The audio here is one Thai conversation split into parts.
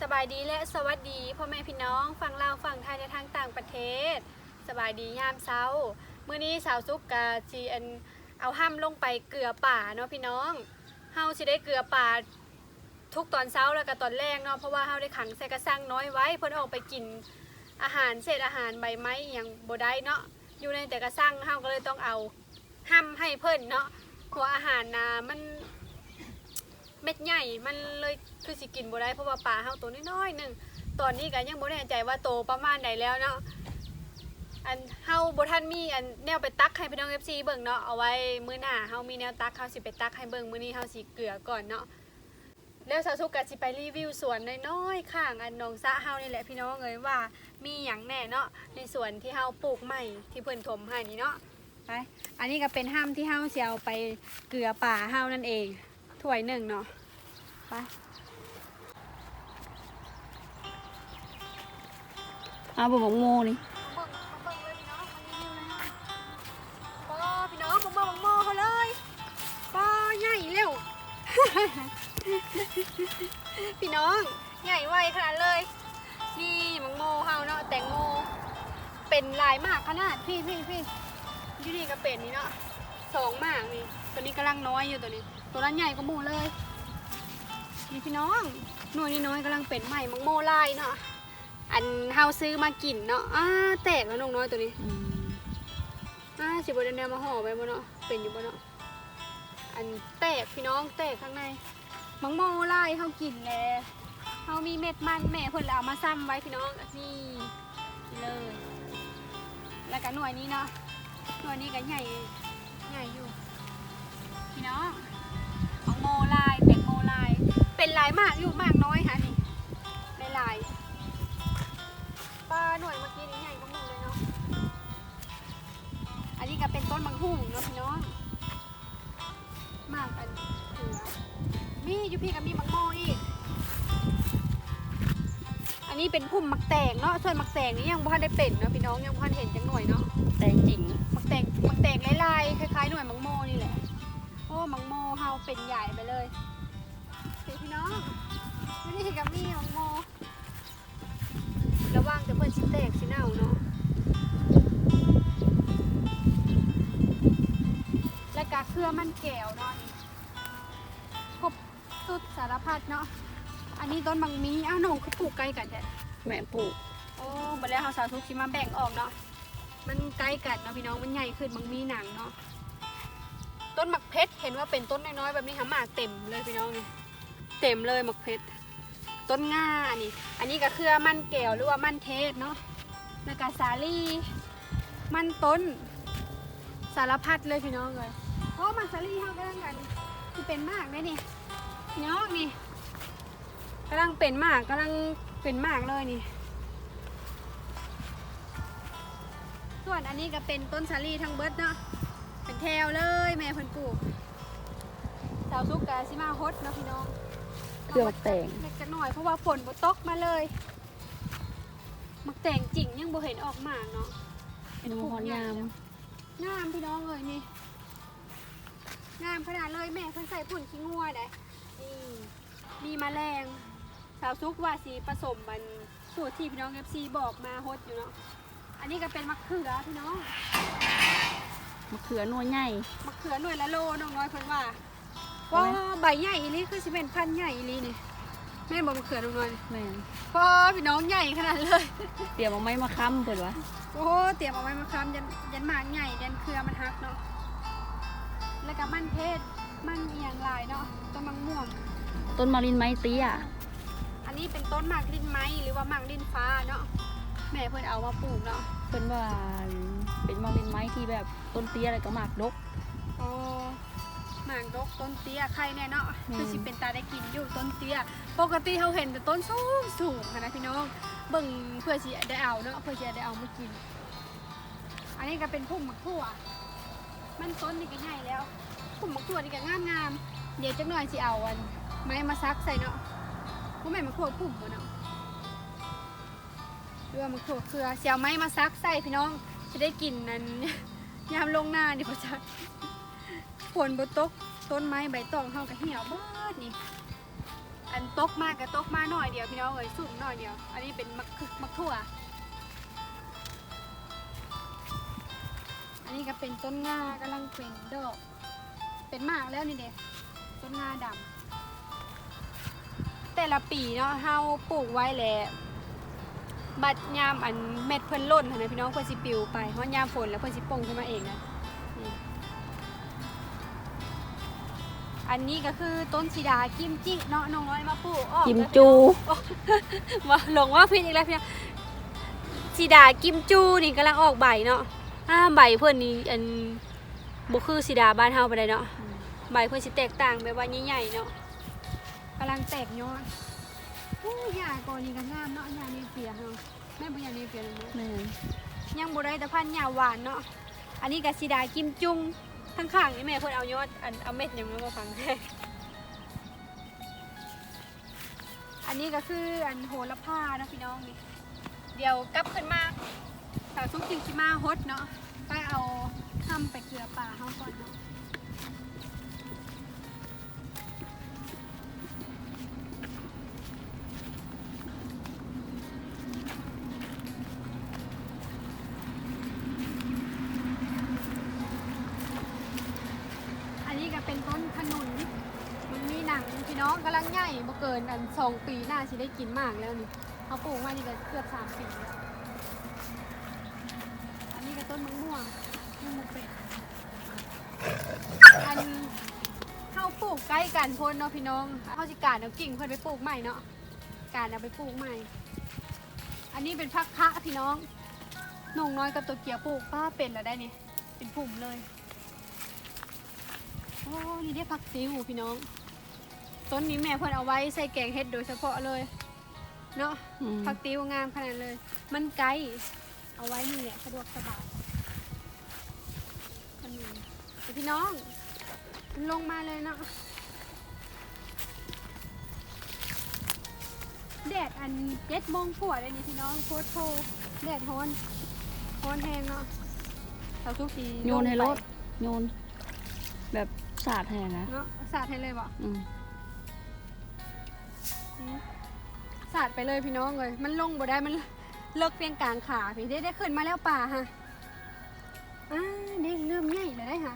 สบายดีและสวัสดีพ่อแม่พี่น้องฝั่งลาวฝั่งไทยและทางต่างประเทศ สบายดียามเช้าเมื้อนี้สาวซุกกะจีอันเอาห้ำลงไปเกลือป่าเนาะพี่น้องเฮาสิได้เกลือป่าทุกตอนเช้าแล้วก็ตอนแรกเนาะเพราะว่าเฮาได้ขังใส่กระสังน้อยไว้เพิ่นออกไปกินอาหารเศษอาหารใบไม้อย่างบ่ได้เนาะอยู่ในแต่กระสังเฮาก็เลยต้องเอาห้ำให้เพิ่นเนาะเพราะว่าอาหารนะมัน เม็ดใหญ่มันเลยคือสิกินบ่ได้เพราะว่าปลาเฮาตัวน้อยๆหนึ่งตอนนี้ก็ยังบ่แน่ใจว่าโตประมาณใดแล้วเนาะอันเฮาบ่ทันมีอันแนวไปตักให้พี่น้อง FC เบิ่งเนาะเอาไว้มื้อหน้าเฮามีแนวตักเฮาสิไปตักให้เบิ่งมื้อนี้เฮาสิเกลือก่อนเนาะแล้วสาวสุกก็สิไปรีวิวสวนน้อยๆข้างอันนองสะเฮานี่แหละพี่น้องเอ้ยว่ามีหยังแน่เนาะในสวนที่เฮาปลูกใหม่ที่เพิ่นถมให้นี่เนาะไปอันนี้ก็เป็นห้ามที่เฮาสิเอาไปเกลือป่าเฮานั่นเอง ถ้วยหนึ่งเนาะไปเอาบะหมกโมนี่มาเบิ่งมาเบิ่งเลยพี่น้องมารีวิวนะฮะปอพี่น้องมาบิ่งหม้อเขาเลยปอใหญ่เร็ว พี่น้องใหญ่ไวขนาดเลย นี่มังโมเฮาเนาะแตงโมเป็นลายมากขนาดพี่พี่พี่ยูนี่ก็เป็นนี่เนาะ สองมากนี่ ตัวนี้กำลังน้อยอยู่ตัวนี้ ตัวนั้นใหญ่กว่าหมูเลย นี่พี่น้อง หน่วยนี้น้อยกำลังเป็นใหม่มังโมลายเนาะ อันเฮาซื้อมากินเนาะอ้าแตกแล้วน้องน้อยตัวนี้อ้าสิบได้แนวมาห่อไปบ่เนาะ เป็นอยู่บ่เนาะ อันแตกพี่น้องแตกข้างใน มังโมลายเฮากินแลเฮามีเม็ดมันแม่เพิ่นเลยเอามาซ้ำไว้พี่น้องนี่เลย แล้วก็หน่วยนี้เนาะหน่วยนี้ก็ใหญ่ ใหญ่อยู่ พี่น้องมังโมลายแตงโมลาย เป็นลายมากอยู่มากน้อยค่ะนี่ในลายปลาหน่วยเมื่อกี้นี้ใหญ่กว่าหมูเลยเนาะ อันนี้ก็เป็นต้นมังหุ่งเนาะพี่น้อง มากอันเขือมีอยู่พี่ก็มีมังโมอีก อันนี้เป็นพุ่มมักแตงเนาะ ส่วนมักแตงนี่ยังบ่ทันได้เป็นเนาะพี่น้องยังบ่ทันเห็นจังหน่วยเนาะ แต่จริง มักแตงมักแตงลายๆคล้ายๆหน่วยมังโมนี่แหละโอ้มังโมเฮาเป็นใหญ่ไปเลยเห็นพี่น้องนี่กับมีมังโมระวังแต่เพื่อนสิแตกสิเน่าเนาะและกาเครือมันแก้วเนาะนี่ครบสุดสารพัดเนาะอันนี้ต้นบางมีอ้าวน้องเขาปลูกใกล้กันแท้แม่ปลูกโอ้บัดแล้วเขาสาวทุกสิมาแบ่งออกเนาะ มันใกล้กันเนาะพี่น้องมันใหญ่ขึ้นบางมีหนังเนาะต้นหมักเพชรเห็นว่าเป็นต้นน้อยๆแบบนี้ค่ะหมากเต็มเลยพี่น้องนี่เต็มเลยหมักเพชรต้นง่าอันนี้ อันนี้ก็คือมันแก้วหรือว่ามันเทศเนาะแล้วก็สาลี่มันต้นสารพัดเลยพี่น้องเลยเพราะมันสาลี่เขากำลังกันที่เป็นมากเลยนี่พี่น้องนี่กำลังเป็นมากกำลังเป็นมากเลยนี่ วนอันนี้ก็เป็นต้นสาลี่ทั้งเบิดเนาะเป็นแถวเลยแม่เพิ่นปลูกสาวซุกกะสิมาฮดเนาะพี่น้องเครื่องแต่งเล็กกันหน่อยเพราะว่าฝนบ่ตกมาเลยมักแต่งจริงยังบ่เห็นออกมาเนาะเป็นหอนยามงามพี่น้องเลยนี่งามขนาดเลยแม่เพิ่นใส่ผุ่นขี้งัวได้นี่มีแมลงสาวซุกว่าสีผสมมันสูตรที่พี่น้องเอฟซีบอกมาฮดอยู่เนาะ อันนี้ก็เป็นมะเขือพี่น้อง มะเขือหนัวใหญ่มะเขือหน่วยละโลน้องน้อยเพิ่นว่าว่าใบใหญ่อีหลีคือสิเป็นพันธุ์ใหญ่อีหลีนี่แม่นบอกมะเขือน้องน้อยแม่นพ่อพี่น้องใหญ่ขนาดเลย เตรียมเอาไม้มาค้ำเปิดวะโอ้เตรียมเอาไว้มาค้ำยันยันหมากใหญ่ยันเครือมันหักเนาะ แล้วก็มันเพศมันเอียงหลายเนาะต้นมังม่วง ต้นมารินไม้เตี้ยอันนี้เป็นต้นหมากดินไม้หรือว่าหมากดินฟ้าเนาะ แม่เพิ่นเอามาปลูกเนาะเป็นว่าเป็นมารินไม้ที่แบบต้นเตี้ยอะไรก็หมากดก โอ้หมากดกต้นเตี้ยใครแน่เนาะอืม คือสิเป็นตาได้กินอยู่ต้นเตี้ย ปกติเขาเห็นแต่ต้นสูงสูงค่ะนะพี่น้องเบิ่งเพื่อสิได้เอาเนาะเพื่อสิได้เอามากิน อันนี้ก็เป็นพุ่มมะทั่วมันต้นนี่ก็ใหญ่แล้วพุ่มมะทั่วนี่ก็งามงามๆเดี๋ยวจักหน่อยสิเอาอันไม้มาซักใส่เนาะพวกแม่มะทั่วพุ่มบ่เนาะ หรือว่ามะทั่วเครือเสียวไม้มาซักใส่พี่น้องจะได้กินนั้นยามลงหน้านี่พอจะฝนบตกต้นไม้ใบตองเฮาก็เหี่ยวเบิดนี่อันตกมากก็ตกมาหน่อยเดียวพี่น้องเอ้ยสุ่มหน่อยเดียว อันนี้เป็นมักคือมักถั่ว อันนี้ก็เป็นต้นงากำลังเป็นดอก เป็นมากแล้วนี่เด็ต้นงาดำแต่ละปีเนาะเฮาปลูกไว้แหละ บัดยามอันเม็ดเพิ่นล่นหั่นนะพี่น้องเพิ่นสิปลิวไปเพราะยามฝนแล้วเพิ่นสิป่งขึ้นมาเองนะนี่อันนี้ก็คือต้นสีดากิมจิเนาะน้องน้อยมาปลูกออกกิมแล้วจูว่าหลงว่าผิดอีกแล้วพี่น้องสีดากิมจูนี่กำลังออกใบเนาะอ่าใบเพิ่นนี่อันบ่คือสีดาบ้านเฮาปานใดเนาะใบเพื่อสิแตกต่างแบบว่าใหญ่ๆเนาะกำลังแตกยอด โอ้ยาก่อนนี้ก็งามเนาะยาเนเปียเนาะแม่บ่ยาเนเปียเลยเนาะแม่นยังบ่ได้แต่พันธุ์ยาหวานเนาะอันนี้ก็สิดากิมจุงทั้งข้างนี่แม่เพิ่นเอายอดอันเอาเม็ดหยังมาฟัง อันนี้ก็คืออันโหระพาเนาะพี่น้องนี่เดี๋ยวกลับขึ้นมาสาวซุกจริงสิมาฮดเนาะไปเอาทำไปเกลือป่าเฮาก่อนเนาะ หนังพี่น้องกำลังใหญ่บ่เกินอันสองปีหน้าสิได้กินมากแล้วนี่เขาปลูกมานี่ก็เกือบสามปีแล้วอันนี้ก็ต้นมะม่วงมะม่วงเป็ดอันเข้าปลูกใกล้กันพ้นเนาะพี่น้องเขาสิการเอากิ่งเพิ่นไปปลูกใหม่เนาะการเอาไปปลูกใหม่ อันนี้เป็นพักคะพี่น้องนงน้อยกับตัวเกียวปลูกป้าเป็นแล้วได้นี่เป็นผุ่มเลยโอ้นี่ได้ผักติ้วพี่น้อง ต้นนี้แม่เพิ่นเอาไว้ใส่แกงเห็ดโดยเฉพาะเลยเนาะอืม ผักติ้วงามขนาดเลย มันไกลเอาไว้นี่แหละสะดวกสบายขนมเดี๋ยวพี่น้องมันลงมาเลยเนาะแดดอันเจ็ดโมงกว่าเลยนี่พี่น้องโคตรโทแดดฮ้อนฮ้อนแห้งเนาะเราทุกทีโยนให้รถโยน แบบสาดแทนนะเนาะสาดให้เลยบ่ อืม สาดไปเลยพี่น้องเลย มันลงบ่ได้มันเลิกเพียงกลางขาพี่ได้ได้ขึ้นมาแล้วป่าฮะอ่าได้เริ่มใหญ่แล้วได้ค่ะ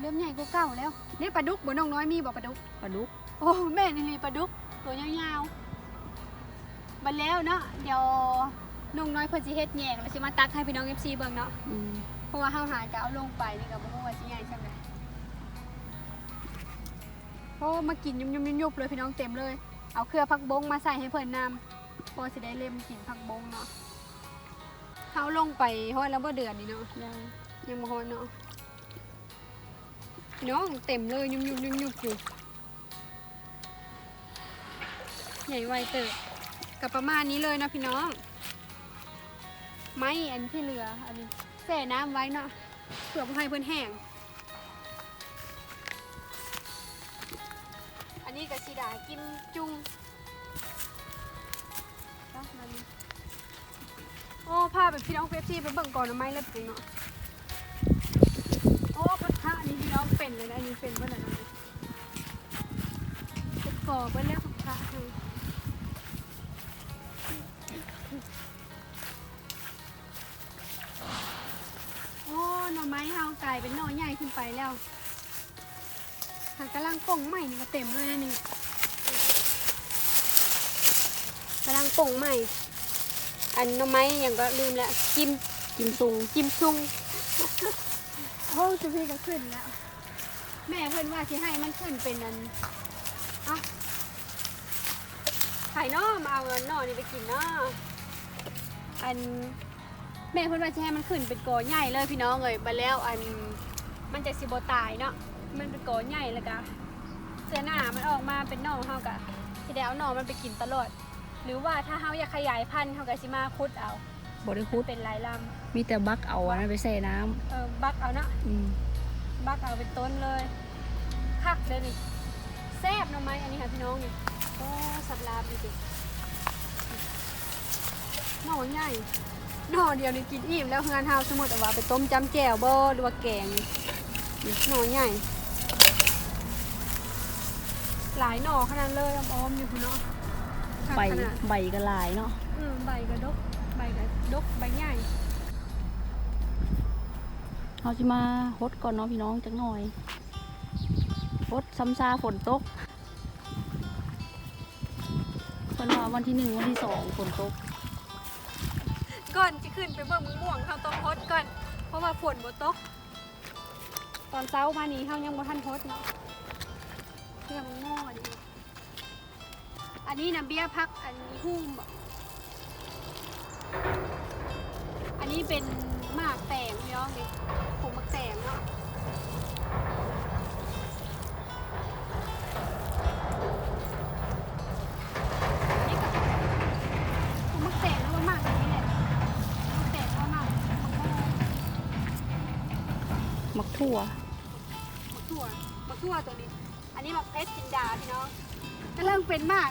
เริ่มใหญ่กว่าเก่าแล้วนี่ปลาดุกบ่น้องน้อยมีบ่ปลาดุกปลาดุกโอ้แม่นี่มีปลาดุก ตัวยาวๆมาแล้วเนาะเดี๋ยวน้องน้อยเพิ่นสิเฮ็ดแยกแล้วสิมาตักให้พี่น้อง FC เบิ่งเนาะอืมเพราะว่าเฮาหาจะเอาลงไปนี่ก็บ่ฮู้ว่าสิใหญ่จังไดโอ้มากินยุบๆๆๆเลยพี่น้องเต็มเลย เอาเครือผักบงมาใส่ให้เพิ่นนำพอสิได้เล่มกินผักบงเนาะเฮาลงไปฮอดแล้วบ่เดือนนี่เนาะยังยังบ่ฮอดเนาะพี่น้องเต็มเลยยุบๆๆๆอยู่ใหญ่ไวเติบกับประมาณนี้เลยเนาะพี่น้อง ไม้อันที่เหลืออันนี้แช่น้ำไว้เนาะเผื่อบ่ให้เพิ่นแห้ง นนี้ก็สีดากิมจุงเนาะมันโอ้พาไปพี่น้องเฟฟซี่ไปเบิ่งก่อนนะไม้เล็บจริงเนาะโอ้พักคะนี่พี่น้องเป็นเลยนะอันนี้เป็นเมื่อไหร่นะจะก่อไปแล้วพักคะให้โอ้หน่อไม้เฮากลายเป็นหน่อใหญ่ขึ้นไปแล้ว หากำลังป่งใหม่นี่ก็เต็มเลยนะนี่กำลังป่งใหม่ อันหน่อไม้อย่างก็ลืมแล้วกิมกิมซุงกิมซุงโอ้จุพี่ก็ขึ้นแล้ว แม่เพื่อนว่าที่ให้มันขึ้นเป็นอันเอะไข่นอมาเอาเงินนอนี่ไปกินเนาะอันแม่เพื่อนว่าที่ให้มันขึ้นเป็นกอใหญ่เลยพี่น้องเลยมาแล้วอันมันจะสิบตายเนาะ มันเป็นกอใหญ่แล้วก็เสื้อหน้ามันออกมาเป็นหน่อเฮากะที่ได้เอาหน่อมันไปกินตลอด หรือว่าถ้าเฮาอยากขยายพันธุ์เฮาก็สิมาคุดเอาบริคุดเป็นลายลมีแต่บักเอาอันนั้นไปใส่น้ำเออบักเอาเนาะำอืมบักเอาเป็นต้นเลยคักเลยนี่แซ่บหน่อไม้อันนี้ค่ะพี่น้องนี่โอ้สับลาบดูสิหน่อใหญ่หน่อเดียวนี่กินอิ่มแล้วงานเฮาสมมติว่าไปต้มจำแจ่วบ่หรือว่าแกงนี่หน่อใหญ่ หลายหน่อขนาดเลยอ้อมๆอยู่พุ่นเนาะคักใบขนาดใบก็หลายเนาะอืมใบกระดกใบกระดกใบใหญ่เราจะมาฮดก่อนเนาะพี่น้องจักหน่อยฮดซ้ำซาฝนตกเพิ่นว่าวันที่หนึ่งวันที่สองฝนตกก่อนจะขึ้นไปเบิ่งมะม่วงเขาต้องฮดก่อน เพราะว่าฝนบ่ตก ตอนเช้ามานี้เขายังบ่ทันฮดเนาะ เพื่อมะม่วงอันนี้อันนี้นะเบี้ยพักอันนี้หุ้มบ่อันนี้เป็นหมากแตงพี่น้องนี่ผมหมากแตงเนาะนี่ก็ผมหมากแตงแล้วว่าหมากอันนี้แหละหมากแตงว่าหมากมะม่วงมักทั่วมะทั่วมะทั่วตัวนี้อั นนี้มะเพชรจินดาพี่น้องก็เริ่มเป็นมาก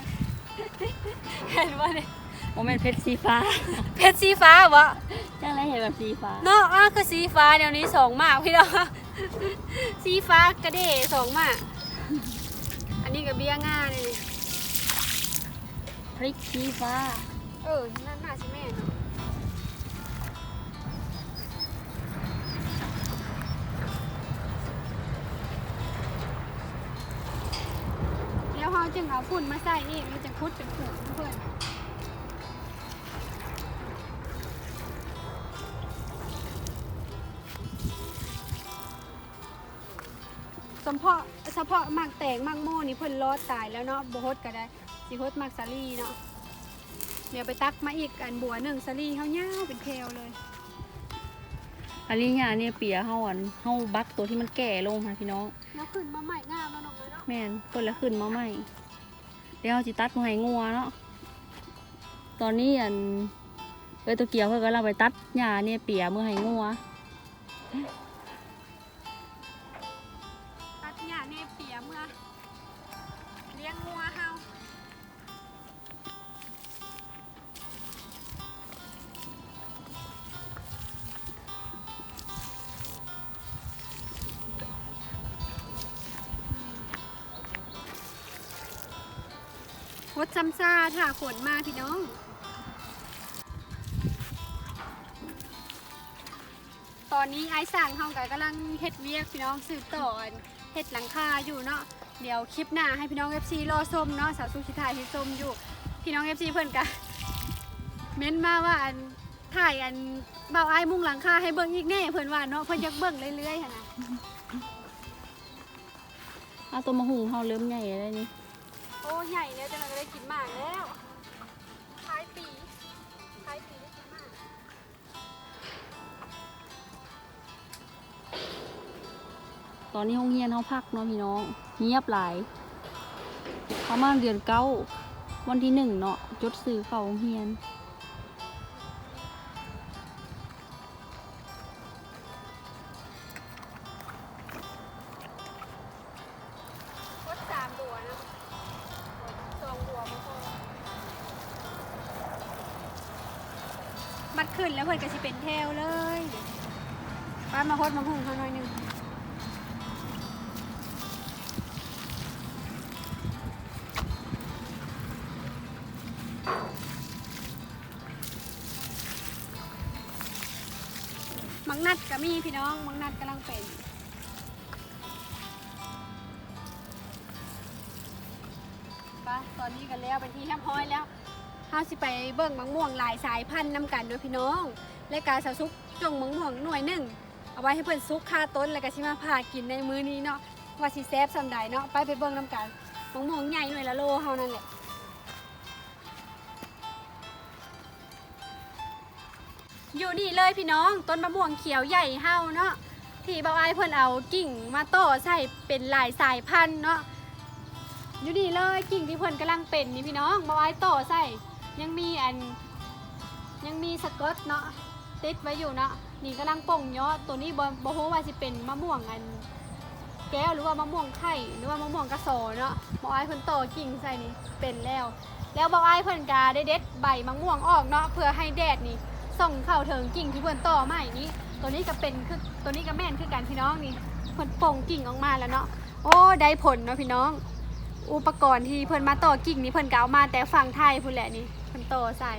เห็นว่าเนี่ยโมเมนเพชรสีฟ้า เพชรสีฟ้าวะจังไรเห็นแบบสีฟ้าเนาะอะคือสีฟ้าเดี๋ยวนี้สองมากพี่น้อง สีฟ้ากระเดสองมาก อันนี้กับเบี้ยง่าเนี่ยพริกสีฟ้า เออนั่นน่าสิแม่เนาะ เขาจึงเอาฝุ่นมาใส่นี่มันจะคุดเป็นฝุ่นเพื่อนเฉพาะเฉพาะมากแตงมากโม่นี่เพิ่นรอดตายแล้วเนาะบ่ฮดก็ได้สิฮดมากสาลีเนาะเดี๋ยวไปตักมาอีกอันบัวหนึ่งสลีเขาย่าเป็นแถวเลย อันนี้เนี่ยเนี่ยเปียเฮาอันเฮาบักตัวที่มันแก่ลงค่ะพี่น้องแล้วขึ้นมาใหม่งามแล้วน้องเลยเนาะแม่นเพิ่นละขึ้นมาใหม่ เดี๋ยวเราจิตัดมาให้งัวเนาะตอนนี้อันเอ้ยตัวเกียวเพิ่นก็เราไปตัดหญ้าเนี่ยเปียเมื่อให้งัว ซ้ำซ่าถ้าฝนมาพี่น้อง ตอนนี้ไอ้สั่งเฮากับกำลังเฮ็ดเวียกพี่น้องสืบต่อเฮ็ดหลังคาอยู่เนาะเดี๋ยวคลิปหน้าให้พี่น้อง FC รอชมเนาะสาวสุชิถ่ายให้มอยู่ พี่น้อง FC เพิ่อนกะเม้นมาว่าอันถ่ายอันเบาไอ้มุงหลังคาให้เบิ่งอีกแน่เพิ่อนว่าเนาะเพิ่อนอยากเบิ่งเรื่อยๆหั่นน่ะเอาตัวมะฮุงเฮาเริ่มใหญ่แล้วนี่ โอ้ใหญ่แล้วจังก็ได้กินหมากแล้วท้ายปีท้ายปีได้กินหมากตอนนี้ห้องเรียนเขาพักเนาะพี่น้องเงียบหลายประมาณเดือนเก้าวันที่หนึ่งเนาะจดซื้อเข่าโรงเรียน ขึ้นแล้วเพิ่นก็สิเป็นแถวเลยป้ามาคดมาหุ่งเขาหน่อยหนึงมังนัดก็มีพี่น้องมังนัดกำลังเป็นปะตอนนี้กันแล้วเป็นที่เรียบร้อยแล้ว เฮาสิไปเบิ่งมะม่วงหลายสายพันธุ์นำกันเด้วยพี่น้อง และการสาวซุกจงมะม่วงหน่วยหนึ่งเอาไว้ให้เพิ่นซุกคาต้นแล้วก็สิมาพากินในมื้อนี้เนาะว่าสิแซ่บสำใดเนาะไปไปเบิ่งนำกันมะม่วงใหญ่หน่วยละโลเฮานั่นแหละอยู่นี่เลยพี่น้องต้นมะม่วงเขียวใหญ่เฮาเนาะที่เบาไอเพิ่นเอากิ่งมาต่อใส่เป็นหลายสายพันธุ์เนาะอยู่นี่เลยกิ่งที่เพิ่นกำลังเป็นนี่พี่น้องมาไว้ต่อใส่ ยังมีอันยังมีสกอตเนาะติดไว้อยู่เนาะนี่กำลังป่งเยอดตัวนี้บ่บ่ฮู้ว่าสิเป็นมะม่วงอัน แก้วหรือว่ามะม่วงไข่หรือว่ามะม่วงกระโสเนาะบ่อ้ายเพิ่นต่อกิ่งใส่นี่เป็นแล้ว แล้วบ่อ้ายเพิ่นกาได้เด็ดใบมะม่วงออกเนาะเพื่อให้แดดนี่ส่องเข้าถึงกิ่งที่เพิ่นต่อใหม่นี้ ตัวนี้ก็เป็นคือตัวนี้ก็แม่นคือกันพี่น้องนี่เพิ่นป่งกิ่งออกมาแล้วเนาะโอ้ได้ผลเนาะพี่น้อง อุปกรณ์ที่เพิ่นมาต่อกิ่งนี่เพิ่นก็เอามาแต่ฝั่งไทยพุ่นแหละนี่ เพิ่นต่อใส่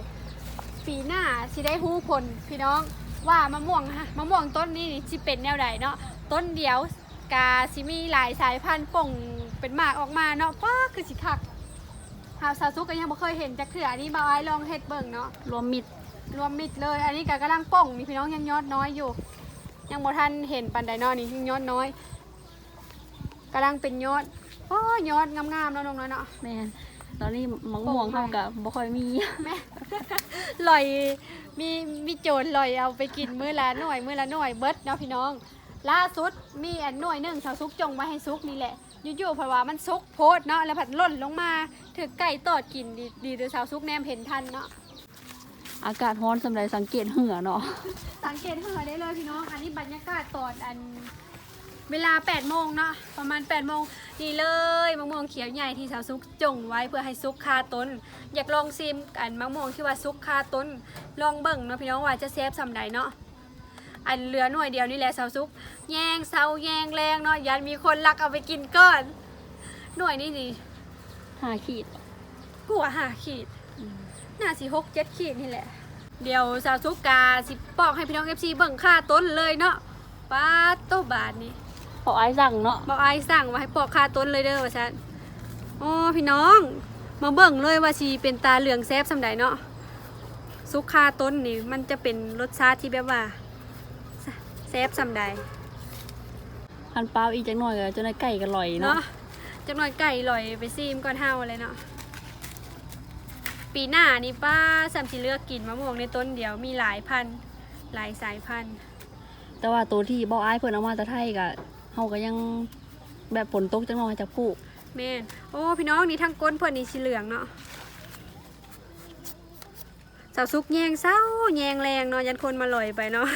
ปีหน้าสิได้ฮู้ผลพี่น้องว่ามะม่วงฮะมะม่วงต้นนี้นี่สิเป็นแนวใดเนาะต้นเดียวกาสิมีหลายสายพันธุ์ป่งเป็นหมากออกมาเนาะป้าคือสิคักหาสาวซุกก็ยังบ่เคยเห็นจักเทื่ออันนี้บ่าวไอ้ลองเฮ็ดเบิ่งเนาะรวมมิดรวมมิดเลย อันนี้ก็กำลังป่งนี่พี่น้องยังยอดน้อยอยู่ ยังบ่ทันเห็นปันไดเนอนี่ยังยอดน้อยกำลังเป็นยอดโอ้ยยอดงามๆแล้วน้องน้อยเนาะแม่น ตอนนี้มะม่วงปลูกเฮากับบ่ค่อยมีแม่ลอยมีมีโจรลอยเอาไปกินมื้อละหน่วยมื้อละหน่วยเบิดเนาะพี่น้อง ล่าสุดมีอันหน่วยหนึ่งชาวซุกจงไว้ให้ซุกนี่แหละอยู่ๆเพราะว่ามันซุกโพดเนาะแล้วผัดหล่นลงมาถือไก่ตอดกินดีดีเดี๋ยวชาวซุกแนมเห็นทันเนาะอากาศร้อนสำหรับสังเกตเหือเนาะสังเกตเหือได้เลยพี่น้องอันนี้บรรยากาศตอนอัน เวลา8โมงเนาะประมาณ8โมงนี่เลยมะม่วงเขียวใหญ่ที่สาวซุกจงไว้เพื่อให้ซุกคาต้น อยากลองซิมอันมะม่วงที่ว่าซุกคาต้น ลองเบิ่งเนาะพี่น้องว่าจะเซฟสำใดเนาะอันเหลือหน่วยเดียวนี่แหละสาวซุกแยงเซาแยงแรงเนาะยันมีคนลักเอาไปกินก่อน หน่วยนี่นี่หาขีดกูว่าหาขีดน่าสิหกเจ็ดขีดนี่แหละเดี๋ยวสาวซุกกาสิปอกให้พี่น้องเอฟซีเบิ่งค่าต้นเลยเนาะป้าดโตบาทนี่เพราะไอ้สั่งเนาะบอกไอ้ายสั่งว่าให้ปอกค่าต้นเลยเด้อว่าซั่นอ๋อพี่น้อง มาเบิ่งเลยว่าสิเป็นตาเหลืองแซ่บสำใดเนาะซุกค่าต้นนี่มันจะเป็นรสชาติที่แบบว่าแซ่บสำใดพันเปล่าอีกจังหน่อยก็จะได้ไก่กันลอยเนาะเนาะจักหน่อยไก่ลอยไปซีมก่อนเฮาเลยเนาะปีหน้านี่ป้าสามสิเลือกกินมะม่วงในต้นเดียวมีหลายพันธุ์หลายสายพันธุ์ แต่ว่าตัวที่บ่ไอ้ายเพิ่นเอามาแตะไทยก็ เฮาก็ยังแบบฝนตกจังหน่อยจะปลูกแม่นโอ้พี่น้องนี่ทั้งก้นเพื่อนนี่สีเหลืองเนาะสาวซุกแยงเศร้าแยงแรงเนาะยันคนมาลอยไปเนาะ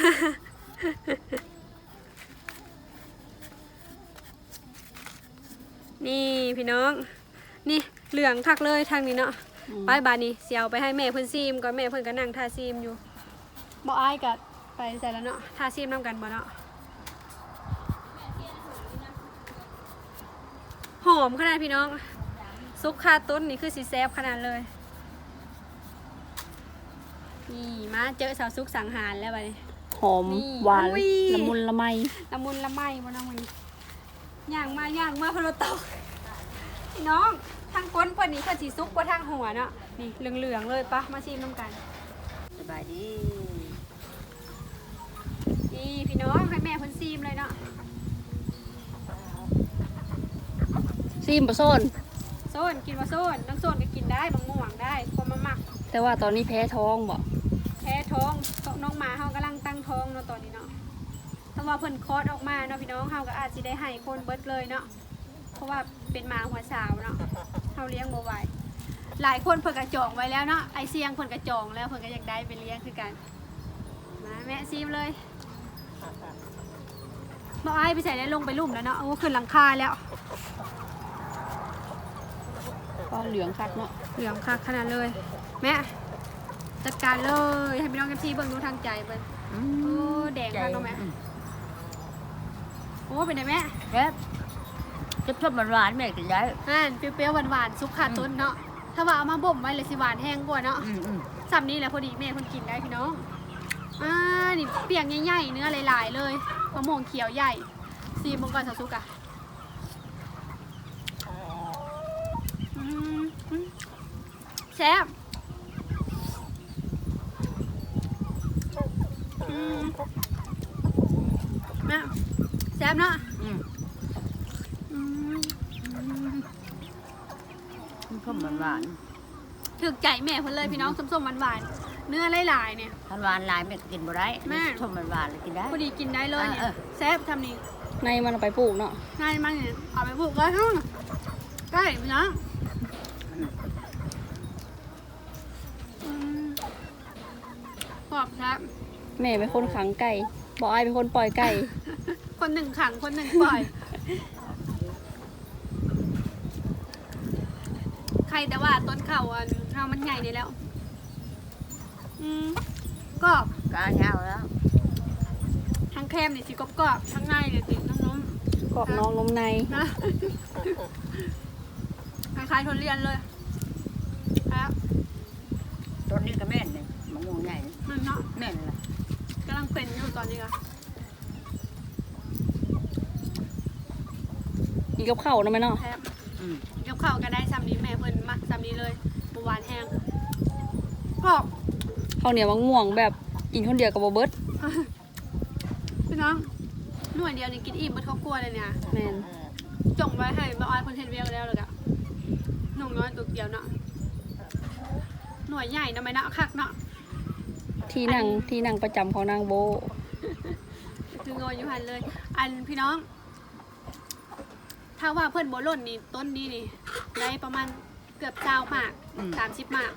นี่พี่น้อง นี่เหลืองคักเลยทางนี้เนาะอืมไปบานนี้เสียวไปให้แม่เพิ่นซีมก่อนแม่เพิ่นก็นั่งทาซีมอยู่บ่อายกัดไปใส่แล้วเนาะทาซีมนํกันบ่เนาะ หอมขนาดพี่น้อง ซุปคาต้นนี่คือสีแซบขนาดเลย นี่มาเจอสาวซุกสังหารแล้วบัดนี้หอมนี่หวานอุ้ยละมุนละไมละมุนละไมบ่น้องมันย่างมาย่างมาพะโลตอกพี่น้องทางก้นเพิ่นนี่เพิ่นสิซุกกว่าทางหัวเนาะนี่เหลืองๆเลยปะมาชิมน้ำกัน สบายดีนี่พี่น้องให้แม่เพิ่นซีมเลยเนาะ ซีมปะโซน โซนกินว่าโซนน้องโซนก็กินได้บางม่วงได้ความมามักแต่ว่าตอนนี้แพ้ท้องบ่แพ้ท้องน้องหมาเฮากำลังตั้งท้องเนาะตอนนี้เนาะถ้าว่าเพิ่นคลอดออกมาเนาะพี่น้องเฮาก็อาจสิได้ให้คนเบิดเลยเนาะเพราะว่าเป็นหมาหัวสาวเนาะเฮาเลี้ยงบ่ไหวหลายคนเพิ่นก็จองไว้แล้วเนาะไอเสียงเพิ่นก็จองแล้วเพิ่นก็อยากได้ไปเลี้ยงคือกันมาแม่ซีมเลยบ่อายไปใส่ได้ลงไปลุ่มแล้วเนาะโอ้ขึ้นหลังคาแล้ว ก็เหลืองคักเนาะเหลืองคักขนาดเลย แม่จัดการเลยให้พี่น้องกันทีเบิ่งดูทางใจเบิ่งโอ้แดงคักเนาะแม่โอ้เป็นไงแม่แซ่บจะชอบมันหวานแม่กินได้อ่านเปรี้ยวๆหวานๆซุปขาต้นเนาะถ้าว่าเอามาบ่มไว้เลยสิหวานแห้งกว่าเนาะอืมอืมสำนี้แหละพอดีแม่คนกินได้พี่น้องอ่านี่เปียกใหญ่ๆเนื้อหลายๆเลยมะม่วงเขียวใหญ่ซีมงก่อนสาวซุกอะอืมอืม แซ่บอืมนะแซ่บเนาะอืมอืมมันชอบมันหวานถึกใจแม่เพิ่นเลยพี่น้องส้มๆหวานๆเนื้อหลายๆเนี่ยถ้านหวานหลายแม่กินบ่ได้แม่ชอบมันหวานเลยกินได้พอดีกินได้เลยเนี่ยแซ่บทำนี่ในมันเอาไปปลูกเนาะง่ายมากเนี่ยเอาไปปลูกเลยฮึใกล้พี่น้องอืมกรอบ ครับแม่เป็นคนขังไก่บ่ไอ้ายเป็นคนปล่อยไก่ คนหนึ่งขังคนหนึ่งปล่อย ใครแต่ว่าต้นเข่าอะเรามันใหญ่นี่แล้ว อืมกรอบกาเช้าแล้ว ทั้งแคมนี่สิกรอบกรอบๆทั้งในเนี่ยติดน้ำนมกรอบน้องนมในนะคล้ายๆทุเรียนเลยแล้วต้นนี้ก็แม่นเลยมะม่วงใหญ่นี่ มันเนาะแม่นละกำลังเป็นอยู่ตอนนี้ก็กินกับข้าวนะแม่เนาะแทบอืมกับข้าวก็ได้ซ้ำนี้แม่เพิ่นมักซ้ำนี้เลยบหวานแห้งก็ข้าวเหนียวมะม่วงแบบกินคนเดียวกับบ่เบิดพี่น้องหน่วยเดียวนี่กินอิ่มเบิดครอบครัวเลยเนี่ยแม่นจงไว้ให้บ่ออยคนเห็นเวียกแล้วเลยอะหนุ่มน้อยตัวเดียวเนาะหน่วยใหญ่นะไหมเนาะคักเนาะ ที่นั่งที่นั่งประจำของนางโบ คืองอยอยู่หันเลย อันพี่น้อง ถ้าว่าเพื่อนโบล่นนี่ต้นนี้นี่ได้ประมาณเกือบเจ้าหมากอืม สามสิบหมาก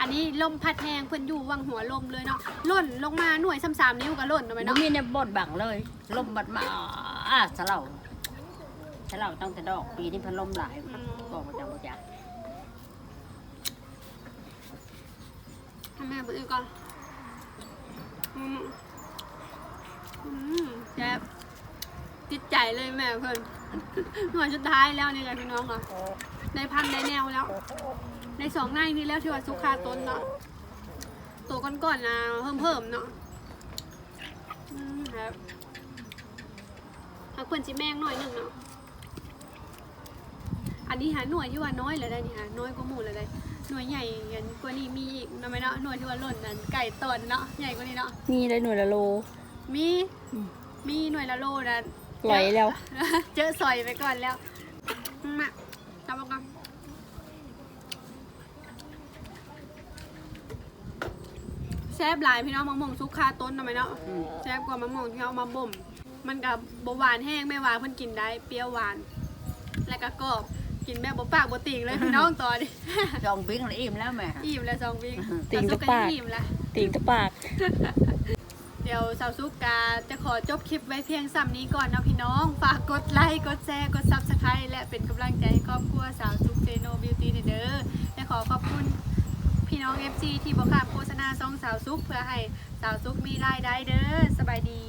อันนี้ลมพัดแหงเพื่อนอยู่วังหัวลมเลยเนาะล่นลงมาหน่วยซ้ำสามนิ้วก็ล่นนะไหมมันเนาะมีเนี่ยบดบังเลยลมบัดมาอ่าสะเหล่าสะเหล่าต้องแต่ดอกปีนี้พันลมหลายบอกมาจังบ่จักให้แม่เบิดอีกก่อนอืมอืม แซ่บติดใจเลยแม่เพิ่อนหน่วยสุดท้ายแล้วนี่ไงพี่น้องค่ะได้พันได้แนวแล้ว ในสองในนี้แล้วที่ว่าสุขาต้นเนาะตัวก่อนๆนะเพิ่มเพิ่มๆเนาะครับเอาควรจิแมงหน่อยหนึ่งเนาะอันนี้หาหน่วยที่ว่าน้อยเลยได้นี่ฮะน้อยกว่าหมู่เลยได้ หน่วยใหญ่กันกว่านี้มีอีกนะไหมเนาะหน่วยที่ว่าหล่นนั่นไก่ตอนเนาะใหญ่กว่านี้เนาะมีได้หน่วยละโล มีอืม มีหน่วยละโลนะไหลแล้ว เจอสอยไปก่อนแล้วมาจับมาก่อนแซ่บหลายพี่น้องมะม่วงซุกคาต้นทำไมเนาะ อืมแซ่บกว่ามะม่วงที่เอามาบ่ม มันกับบหวานแห้งไม่หวานเพิ่นกินได้ เปรี้ยวหวาน แล้วก็กรอบ กินแบบบ่ปากบ่ติ่งเลยพี่น้องตอนนี้ จองปิ้งแล้วอิ่มแล้วแม่อิ่มแล้วสองวิ่งติ่งสาวแต่ซุกก็ปาก อิ่มแล้วติ่งตะปาก เดี๋ยวสาวซุกกาจะขอจบคลิปไว้เพียงซ้ำนี้ก่อนนะพี่น้อง ฝากกดไลค์ กดแชร์ กดซับสไครต์และเป็นกำลังใจให้ครอบครัวสาวซุกเซโนบิวตี้เด้อและขอขอบคุณพี่น้อง FC ที่บอกขามโฆษณาซองสาวซุกเพื่อให้สาวซุกมีรายได้เด้อสบายดี